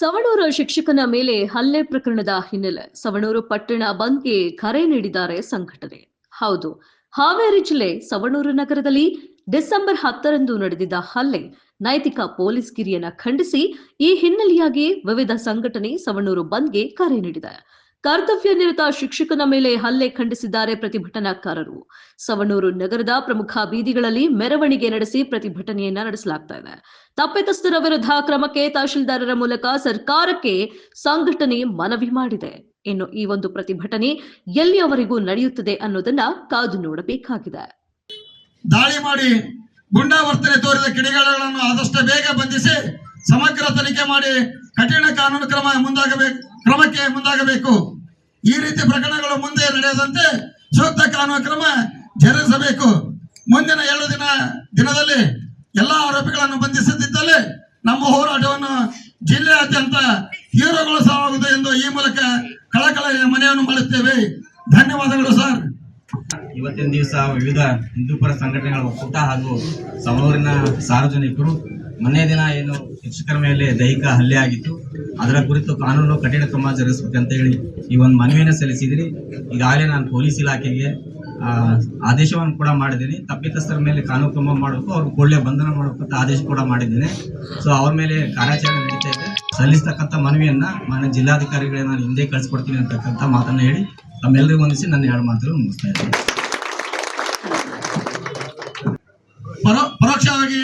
ಸವಣೂರು ಶಿಕ್ಷಕನ ಮೇಲೆ ಹಲ್ಲೆ ಪ್ರಕರಣದ ಹಿನ್ನೆಲೆ. ಸವಣೂರು ಪಟ್ಟಣ ಬಂದ್ಗೆ ಕರೆ ನೀಡಿದ್ದಾರೆ ಸಂಘಟನೆ. ಹೌದು, ಹಾವೇರಿ ಜಿಲ್ಲೆ ಸವಣೂರು ನಗರದಲ್ಲಿ ಡಿಸೆಂಬರ್ ಹತ್ತರಂದು ನಡೆದಿದ್ದ ಹಲ್ಲೆ ನೈತಿಕ ಪೊಲೀಸ್ ಗಿರಿಯನ್ನ ಖಂಡಿಸಿ ಈ ಹಿನ್ನೆಲೆಯಾಗಿ ವಿವಿಧ ಸಂಘಟನೆ ಸವಣೂರು ಬಂದ್ಗೆ ಕರೆ ನೀಡಿದೆ. ಕರ್ತವ್ಯ ನಿರತ ಶಿಕ್ಷಕನ ಮೇಲೆ ಹಲ್ಲೆ ಖಂಡಿಸಿದ್ದಾರೆ ಪ್ರತಿಭಟನಾಕಾರರು. ಸವಣೂರು ನಗರದ ಪ್ರಮುಖ ಬೀದಿಗಳಲ್ಲಿ ಮೆರವಣಿಗೆ ನಡೆಸಿ ಪ್ರತಿಭಟನೆಯನ್ನ ನಡೆಸಲಾಗ್ತಾ ಇದೆ. ತಪ್ಪಿತಸ್ಥರ ವಿರುದ್ಧ ಕ್ರಮಕ್ಕೆ ತಹಶೀಲ್ದಾರರ ಮೂಲಕ ಸರ್ಕಾರಕ್ಕೆ ಸಂಘಟನೆ ಮನವಿ ಮಾಡಿದೆ. ಇನ್ನು ಈ ಒಂದು ಪ್ರತಿಭಟನೆ ಎಲ್ಲಿಯವರೆಗೂ ನಡೆಯುತ್ತದೆ ಅನ್ನೋದನ್ನ ಕಾದು ನೋಡಬೇಕಾಗಿದೆ. ದಾಳಿ ಮಾಡಿ ಗುಂಡಾವರ್ತನೆ ತೋರಿದ ಕಿಡಿಗೇಡಿಗಳನ್ನು ಆದಷ್ಟು ಬೇಗ ಬಂಧಿಸಿ ಸಮಗ್ರ ತನಿಖೆ ಮಾಡಿ ಕಠಿಣ ಕಾನೂನು ಕ್ರಮ ಮುಂದಾಗಬೇಕು. ಕ್ರಮಕ್ಕೆ ಮುಂದಾಗಬೇಕು. ಈ ರೀತಿ ಪ್ರಕರಣಗಳು ಮುಂದೆ ನಡೆಯದಂತೆ ಸೂಕ್ತ ಕಾನೂನು ಕ್ರಮ ಜರುಗಿಸಬೇಕು. ಮುಂದಿನ ಎರಡು ದಿನ, ದಿನದಲ್ಲಿ ಎಲ್ಲಾ ಆರೋಪಿಗಳನ್ನು ಬಂಧಿಸದಿದ್ದಲ್ಲಿ ನಮ್ಮ ಹೋರಾಟವನ್ನು ಜಿಲ್ಲೆಯಾದ್ಯಂತ ತೀವ್ರಗೊಳಿಸಲಾಗುವುದು ಎಂದು ಈ ಮೂಲಕ ಕಳಕಳ ಮನೆಯನ್ನು ಮಾಡುತ್ತೇವೆ ಧನ್ಯವಾದಗಳು ಸರ್. ಇವತ್ತಿನ ದಿವಸ ವಿವಿಧ ಹಿಂದೂಪರ ಸಂಘಟನೆಗಳ ಒಕ್ಕೂಟ ಹಾಗೂ ಸವಣೂರಿನ ಸಾರ್ವಜನಿಕರು ಮೊನ್ನೆ ದಿನ ಏನು ಶಿಕ್ಷಕರ ಮೇಲೆ ದೈಹಿಕ ಹಲ್ಲೆ ಆಗಿತ್ತು. ಅದರ ಕುರಿತು ಕಾನೂನು ಕಠಿಣ ಕ್ರಮ ಜರುಗಿಸ್ಬೇಕಂತ ಹೇಳಿ ಈ ಒಂದು ಮನವಿಯನ್ನು ಸಲ್ಲಿಸಿದ್ರಿ. ಈಗಾಗಲೇ ನಾನು ಪೊಲೀಸ್ ಇಲಾಖೆಗೆ ಆದೇಶವನ್ನು ಕೂಡ ಮಾಡಿದ್ದೀನಿ. ತಪ್ಪಿತಸ್ಥರ ಮೇಲೆ ಕಾನೂನು ಕ್ರಮ ಮಾಡಬೇಕು ಅವ್ರಿಗೆ ಕೂಡಲೇ ಬಂಧನ ಮಾಡಬೇಕು ಅಂತ ಆದೇಶ ಕೂಡ ಮಾಡಿದ್ದೇನೆ. ಸೊ ಅವ್ರ ಮೇಲೆ ಕಾರ್ಯಾಚರಣೆ ನಡೀತಾ ಇದೆ. ಸಲ್ಲಿಸ್ತಕ್ಕಂಥ ಮನವಿಯನ್ನು ಮಾನ್ಯ ಜಿಲ್ಲಾಧಿಕಾರಿಗಳಿಗೆ ನಾನು ಹಿಂದೆ ಕಳಿಸ್ಕೊಡ್ತೀನಿ ಅಂತಕ್ಕಂಥ ಮಾತನ್ನು ಹೇಳಿ ತಮ್ಮೆಲ್ಲರಿಗೂ ಹೊಂದಿಸಿ ನನ್ನ ಎರಡು ಮಾತುಗಳು ಮುಗಿಸ್ತಾ ಇದ್ದೀನಿ. ಪರೋ, ಪರೋಕ್ಷವಾಗಿ